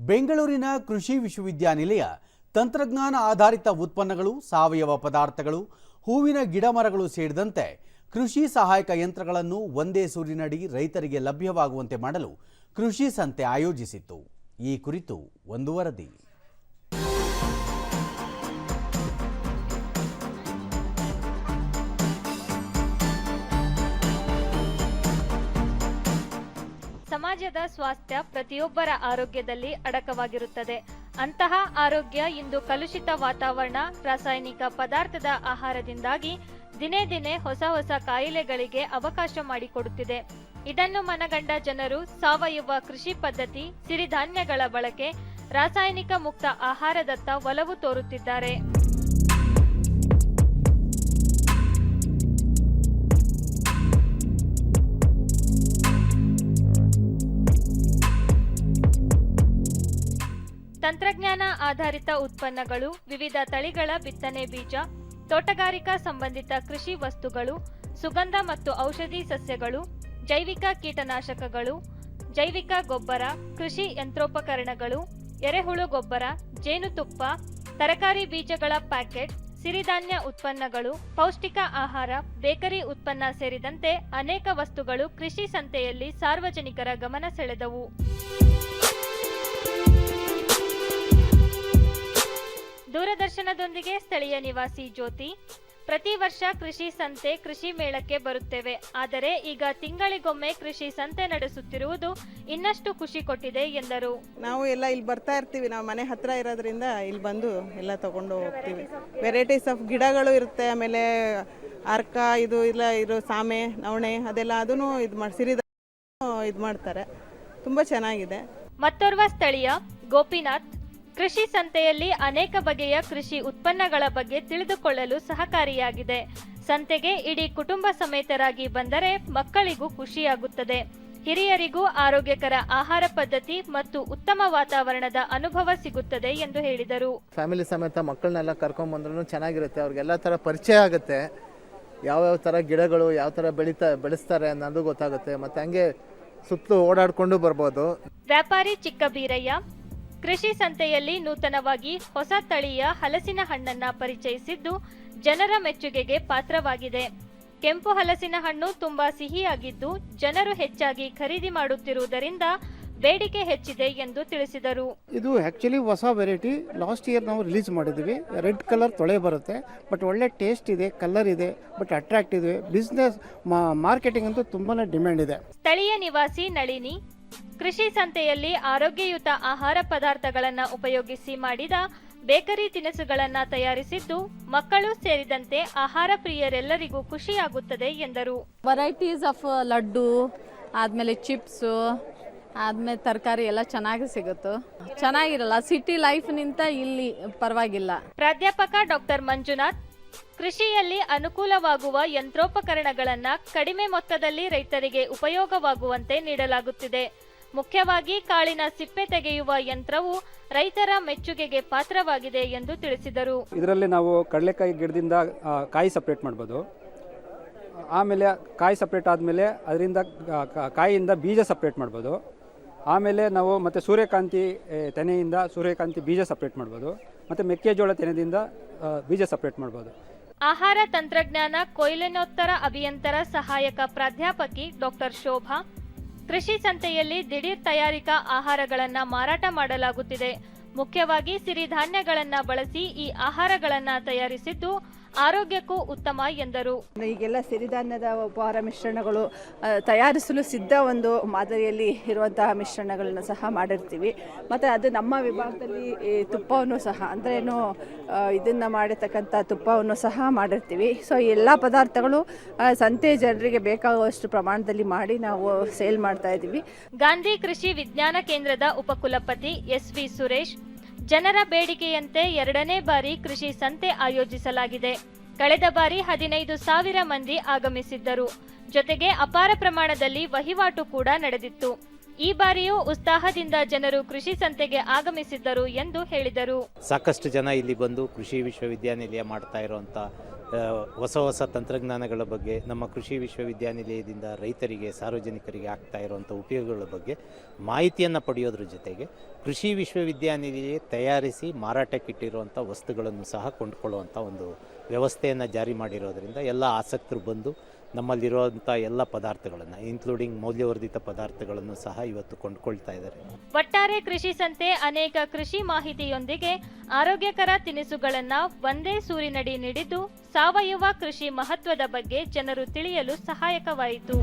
ಬೆಂಗಳೂರಿನ ಕೃಷಿ ವಿಶ್ವವಿದ್ಯಾನಿಲಯ ತಂತ್ರಜ್ಞಾನ ಆಧಾರಿತ ಉತ್ಪನ್ನಗಳು, ಸಾವಯವ ಪದಾರ್ಥಗಳು, ಹೂವಿನ ಗಿಡಮರಗಳು ಸೇರಿದಂತೆ ಕೃಷಿ ಸಹಾಯಕ ಯಂತ್ರಗಳನ್ನು ಒಂದೇ ಸೂರಿನಡಿ ರೈತರಿಗೆ ಲಭ್ಯವಾಗುವಂತೆ ಮಾಡಲು ಕೃಷಿ ಸಂತೆ ಆಯೋಜಿಸಿತ್ತು. ಈ ಕುರಿತು ಒಂದು ವರದಿ. ಸಮಾಜದ ಸ್ವಾಸ್ಥ್ಯ ಪ್ರತಿಯೊಬ್ಬರ ಆರೋಗ್ಯದಲ್ಲಿ ಅಡಕವಾಗಿರುತ್ತದೆ. ಅಂತಹ ಆರೋಗ್ಯ ಇಂದು ಕಲುಷಿತ ವಾತಾವರಣ, ರಾಸಾಯನಿಕ ಪದಾರ್ಥದ ಆಹಾರದಿಂದಾಗಿ ದಿನೇ ದಿನೇ ಹೊಸ ಹೊಸ ಕಾಯಿಲೆಗಳಿಗೆ ಅವಕಾಶ ಮಾಡಿಕೊಡುತ್ತಿದೆ. ಇದನ್ನು ಮನಗಂಡ ಜನರು ಸಾವಯವ ಕೃಷಿ ಪದ್ಧತಿ, ಸಿರಿಧಾನ್ಯಗಳ ಬಳಕೆ, ರಾಸಾಯನಿಕ ಮುಕ್ತ ಆಹಾರದತ್ತ ಒಲವು ತೋರುತ್ತಿದ್ದಾರೆ. ತಂತ್ರಜ್ಞಾನ ಆಧಾರಿತ ಉತ್ಪನ್ನಗಳು, ವಿವಿಧ ತಳಿಗಳ ಬಿತ್ತನೆ ಬೀಜ, ತೋಟಗಾರಿಕಾ ಸಂಬಂಧಿತ ಕೃಷಿ ವಸ್ತುಗಳು, ಸುಗಂಧ ಮತ್ತು ಔಷಧಿ ಸಸ್ಯಗಳು, ಜೈವಿಕ ಕೀಟನಾಶಕಗಳು, ಜೈವಿಕ ಗೊಬ್ಬರ, ಕೃಷಿ ಯಂತ್ರೋಪಕರಣಗಳು, ಎರೆಹುಳು ಗೊಬ್ಬರ, ಜೇನುತುಪ್ಪ, ತರಕಾರಿ ಬೀಜಗಳ ಪ್ಯಾಕೆಟ್, ಸಿರಿಧಾನ್ಯ ಉತ್ಪನ್ನಗಳು, ಪೌಷ್ಟಿಕ ಆಹಾರ, ಬೇಕರಿ ಉತ್ಪನ್ನ ಸೇರಿದಂತೆ ಅನೇಕ ವಸ್ತುಗಳು ಕೃಷಿ ಸಂತೆಯಲ್ಲಿ ಸಾರ್ವಜನಿಕರ ಗಮನ ಸೆಳೆದವು. ದೂರದರ್ಶನದೊಂದಿಗೆ ಸ್ಥಳೀಯ ನಿವಾಸಿ ಜ್ಯೋತಿ. ಪ್ರತಿ ವರ್ಷ ಕೃಷಿ ಸಂತೆ ಕೃಷಿ ಮೇಳಕ್ಕೆ ಬರುತ್ತೇವೆ. ಆದರೆ ಈಗ ತಿಂಗಳಿಗೊಮ್ಮೆ ಕೃಷಿ ಸಂತೆ ನಡೆಸುತ್ತಿರುವುದು ಇನ್ನಷ್ಟು ಖುಷಿ ಕೊಟ್ಟಿದೆ ಎಂದರು. ನಾವು ಎಲ್ಲ ಇಲ್ಲಿ ಬರ್ತಾ ಇರ್ತೀವಿ. ನಾವು ಮನೆ ಹತ್ರ ಇರೋದ್ರಿಂದ ಇಲ್ಲಿ ಬಂದು ಎಲ್ಲ ತಗೊಂಡು ಹೋಗ್ತೀವಿ. ವೆರೈಟೀಸ್ ಆಫ್ ಗಿಡಗಳು ಇರುತ್ತೆ. ಆಮೇಲೆ ಅರ್ಕ ಇದು ಇಲ್ಲ ಇರೋ ಸಾಮೆ ನವಣೆ ಅದೆಲ್ಲ ಅದನ್ನು ಇದು ಮಾಡಿ ಸಿರಿದ ಇದು ಮಾಡ್ತಾರೆ. ತುಂಬಾ ಚೆನ್ನಾಗಿದೆ. ಮತ್ತೋರ್ವ ಸ್ಥಳೀಯ ಗೋಪಿನಾಥ್ ಕೃಷಿ ಸಂತೆಯಲ್ಲಿ ಅನೇಕ ಬಗೆಯ ಕೃಷಿ ಉತ್ಪನ್ನಗಳ ಬಗ್ಗೆ ತಿಳಿದುಕೊಳ್ಳಲು ಸಹಕಾರಿಯಾಗಿದೆ. ಸಂತೆಗೆ ಇಡೀ ಕುಟುಂಬ ಸಮೇತರಾಗಿ ಬಂದರೆ ಮಕ್ಕಳಿಗೂ ಖುಷಿಯಾಗುತ್ತದೆ. ಹಿರಿಯರಿಗೂ ಆರೋಗ್ಯಕರ ಆಹಾರ ಪದ್ಧತಿ ಮತ್ತು ಉತ್ತಮ ವಾತಾವರಣದ ಅನುಭವ ಸಿಗುತ್ತದೆ ಎಂದು ಹೇಳಿದರು. ಫ್ಯಾಮಿಲಿ ಸಮೇತ ಮಕ್ಕಳನ್ನೆಲ್ಲ ಕರ್ಕೊಂಬಂದ್ರೂ ಚೆನ್ನಾಗಿರುತ್ತೆ. ಅವ್ರಿಗೆಲ್ಲ ಥರ ಪರಿಚಯ ಆಗುತ್ತೆ. ಯಾವ್ಯಾವ ಥರ ಗಿಡಗಳು ಯಾವ ಥರ ಬೆಳೀತಾ ಬೆಳೆಸ್ತಾರೆ ಅನ್ನೋದು ಗೊತ್ತಾಗುತ್ತೆ. ಮತ್ತು ಹಂಗೆ ಸುತ್ತಲೂ ಓಡಾಡಿಕೊಂಡು ಬರ್ಬೋದು. ವ್ಯಾಪಾರಿ ಚಿಕ್ಕಬೀರಯ್ಯ ಕೃಷಿ ಸಂತೆಯಲ್ಲಿ ನೂತನವಾಗಿ ಹೊಸ ತಳಿಯ ಹಲಸಿನ ಹಣ್ಣನ್ನ ಪರಿಚಯಿಸಿದ್ದು ಜನರ ಮೆಚ್ಚುಗೆಗೆ ಪಾತ್ರವಾಗಿದೆ. ಕೆಂಪು ಹಲಸಿನ ಹಣ್ಣು ತುಂಬಾ ಸಿಹಿಯಾಗಿದ್ದು ಜನರು ಹೆಚ್ಚಾಗಿ ಖರೀದಿ ಮಾಡುತ್ತಿರುವುದರಿಂದ ಬೇಡಿಕೆ ಹೆಚ್ಚಿದೆ ಎಂದು ತಿಳಿಸಿದರು. ಇದು ಆ್ಯಕ್ಚುಲಿ ಹೊಸ ವೆರೈಟಿ ಲಾಸ್ಟ್ ಇಯರ್ ನಾವು ರಿಲೀಸ್ ಮಾಡಿದ್ವಿ. ರೆಡ್ ಕಲರ್ ತೊಳೆ ಬರುತ್ತೆ. ಬಟ್ ಒಳ್ಳೆ ಟೇಸ್ಟ್ ಇದೆ ಕಲರ್ ಇದೆ ಬಟ್ ಅಟ್ರಾಕ್ಟ್ ಇದೆ. ಬಿಸ್ನೆಸ್ ಮಾರ್ಕೆಟಿಂಗ್ ಅಂತೂ ತುಂಬಾ ಡಿಮ್ಯಾಂಡ್ ಇದೆ. ಸ್ಥಳೀಯ ನಿವಾಸಿ ನಳಿನಿ ಕೃಷಿ ಸಂತೆಯಲ್ಲಿ ಆರೋಗ್ಯಯುತ ಆಹಾರ ಪದಾರ್ಥಗಳನ್ನು ಉಪಯೋಗಿಸಿ ಮಾಡಿದ ಬೇಕರಿ ತಿನಿಸುಗಳನ್ನು ತಯಾರಿಸಿದ್ದು ಮಕ್ಕಳು ಸೇರಿದಂತೆ ಆಹಾರ ಪ್ರಿಯರೆಲ್ಲರಿಗೂ ಖುಷಿಯಾಗುತ್ತದೆ ಎಂದರು. ವೆರೈಟೀಸ್ ಆಫ್ ಲಡ್ಡು ಆದಮೇಲೆ ಚಿಪ್ಸು ಆದಮೇಲೆ ತರಕಾರಿ ಎಲ್ಲ ಚೆನ್ನಾಗಿ ಸಿಗುತ್ತೆ. ಚೆನ್ನಾಗಿರಲ್ಲ ಸಿಟಿ ಲೈಫ್ನಿಂತ ಇಲ್ಲಿ ಪರವಾಗಿಲ್ಲ. ಪ್ರಾಧ್ಯಾಪಕ ಡಾಕ್ಟರ್ ಮಂಜುನಾಥ್ ಕೃಷಿಯಲ್ಲಿ ಅನುಕೂಲವಾಗುವ ಯಂತ್ರೋಪಕರಣಗಳನ್ನು ಕಡಿಮೆ ಮೊತ್ತದಲ್ಲಿ ರೈತರಿಗೆ ಉಪಯೋಗವಾಗುವಂತೆ ನೀಡಲಾಗುತ್ತಿದೆ. ಮುಖ್ಯವಾಗಿ ಕಾಳಿನ ಸಿಪ್ಪೆ ತೆಗೆಯುವ ಯಂತ್ರವು ರೈತರ ಮೆಚ್ಚುಗೆಗೆ ಪಾತ್ರವಾಗಿದೆ ಎಂದು ತಿಳಿಸಿದರು. ಇದರಲ್ಲಿ ನಾವು ಕಡಲೆಕಾಯಿ ಗಿಡದಿಂದ ಕಾಯಿ ಸಪ್ರೇಟ್ ಮಾಡ್ಬೋದು. ಆಮೇಲೆ ಕಾಯಿ ಸಪ್ರೇಟ್ ಆದಮೇಲೆ ಅದರಿಂದ ಕಾಯಿಯಿಂದ ಬೀಜ ಸಪ್ರೇಟ್ ಮಾಡ್ಬೋದು. ಆಮೇಲೆ ನಾವು ಮತ್ತು ಸೂರ್ಯಕಾಂತಿ ತೆನೆಯಿಂದ ಸೂರ್ಯಕಾಂತಿ ಬೀಜ ಸಪ್ರೇಟ್ ಮಾಡ್ಬೋದು. ಮತ್ತು ಮೆಕ್ಕೆಜೋಳ ತೆನೆದಿಂದ ಬೀಜ ಸಪ್ರೇಟ್ ಮಾಡ್ಬೋದು. ಆಹಾರ ತಂತ್ರಜ್ಞಾನ, ಕೊಯ್ಲಿನೋತ್ತರ ಅಭಿಯಂತರ ಸಹಾಯಕ ಪ್ರಾಧ್ಯಾಪಕಿ ಡಾಕ್ಟರ್ ಶೋಭಾ, ಕೃಷಿ ಸಂತೆಯಲ್ಲಿ ದಿಢೀರ್ ತಯಾರಿಕಾ ಆಹಾರಗಳನ್ನ ಮಾರಾಟ ಮಾಡಲಾಗುತ್ತಿದೆ. ಮುಖ್ಯವಾಗಿ ಸಿರಿಧಾನ್ಯಗಳನ್ನು ಬಳಸಿ ಈ ಆಹಾರಗಳನ್ನು ತಯಾರಿಸಿದ್ದು ಆರೋಗ್ಯಕ್ಕೂ ಉತ್ತಮ ಎಂದರು. ಈಗೆಲ್ಲ ಸಿರಿಧಾನ್ಯದ ಉಪಹಾರ ಮಿಶ್ರಣಗಳು ತಯಾರಿಸಲು ಸಿದ್ಧ ಒಂದು ಮಾದರಿಯಲ್ಲಿ ಇರುವಂತಹ ಮಿಶ್ರಣಗಳನ್ನು ಸಹ ಮಾಡಿರ್ತೀವಿ. ಮತ್ತು ಅದು ನಮ್ಮ ವಿಭಾಗದಲ್ಲಿ ತುಪ್ಪವನ್ನು ಸಹ ಅಂದ್ರೇನು ಏನು ಇದನ್ನು ಮಾಡಿರ್ತಕ್ಕಂಥ ತುಪ್ಪವನ್ನು ಸಹ ಮಾಡಿರ್ತೀವಿ. ಸೊ ಎಲ್ಲ ಪದಾರ್ಥಗಳು ಸಂತೆ ಜನರಿಗೆ ಬೇಕಾಗುವಷ್ಟು ಪ್ರಮಾಣದಲ್ಲಿ ಮಾಡಿ ನಾವು ಸೇಲ್ ಮಾಡ್ತಾ ಇದ್ದೀವಿ ಗಾಂಧಿ ಕೃಷಿ ವಿಜ್ಞಾನ ಕೇಂದ್ರದ ಉಪಕುಲಪತಿ ಎಸ್ ವಿ ಸುರೇಶ್ ಜನರ ಬೇಡಿಕೆಯಂತೆ ಎರಡನೇ ಬಾರಿ ಕೃಷಿ ಸಂತೆ ಆಯೋಜಿಸಲಾಗಿದೆ. ಕಳೆದ ಬಾರಿ ಹದಿನೈದು ಸಾವಿರ ಮಂದಿ ಆಗಮಿಸಿದ್ದರು. ಜೊತೆಗೆ ಅಪಾರ ಪ್ರಮಾಣದಲ್ಲಿ ವಹಿವಾಟು ಕೂಡ ನಡೆದಿತ್ತು. ಈ ಬಾರಿಯೂ ಉತ್ಸಾಹದಿಂದ ಜನರು ಕೃಷಿ ಸಂತೆಗೆ ಆಗಮಿಸಿದ್ದರು ಎಂದು ಹೇಳಿದರು. ಸಾಕಷ್ಟು ಜನ ಇಲ್ಲಿ ಬಂದು ಕೃಷಿ ವಿಶ್ವವಿದ್ಯಾನಿಲಯ ಮಾಡ್ತಾ ಇರುವಂಥ ಆ, ಹೊಸ ಹೊಸ ತಂತ್ರಜ್ಞಾನಗಳ ಬಗ್ಗೆ, ನಮ್ಮ ಕೃಷಿ ವಿಶ್ವವಿದ್ಯಾನಿಲಯದಿಂದ ರೈತರಿಗೆ, ಸಾರ್ವಜನಿಕರಿಗೆ ಆಗ್ತಾ ಇರುವಂಥ ಉಪಯೋಗಗಳ ಬಗ್ಗೆ ಮಾಹಿತಿಯನ್ನು ಪಡೆಯೋದ್ರ ಜೊತೆಗೆ ಕೃಷಿ ವಿಶ್ವವಿದ್ಯಾನಿಲಯ ತಯಾರಿಸಿ ಮಾರಾಟಕ್ಕಿಟ್ಟಿರುವಂಥ ವಸ್ತುಗಳನ್ನು ಸಹ ಕೊಂಡ್ಕೊಳ್ಳುವಂಥ ಒಂದು ವ್ಯವಸ್ಥೆಯನ್ನು ಜಾರಿ ಮಾಡಿರೋದರಿಂದ ಎಲ್ಲ ಆಸಕ್ತರು ಬಂದು ನಮ್ಮಲ್ಲಿರುವಂಥ ಎಲ್ಲ ಪದಾರ್ಥಗಳನ್ನು ಇನ್ಕ್ಲೂಡಿಂಗ್ ಮೌಲ್ಯವರ್ಧಿತ ಪದಾರ್ಥಗಳನ್ನು ಸಹ ಇವತ್ತು ಕೊಂಡ್ಕೊಳ್ತಾ ಇದ್ದಾರೆ. ಒಟ್ಟಾರೆ ಕೃಷಿ ಸಂತೆ ಅನೇಕ ಕೃಷಿ ಮಾಹಿತಿಯೊಂದಿಗೆ ಆರೋಗ್ಯಕರ ತಿನಿಸುಗಳನ್ನು ಒಂದೇ ಸೂರಿನಡಿ ನೀಡಿದ್ದು, ಸಾವಯವ ಕೃಷಿ ಮಹತ್ವದ ಬಗ್ಗೆ ಜನರು ತಿಳಿಯಲು ಸಹಾಯಕವಾಯಿತು.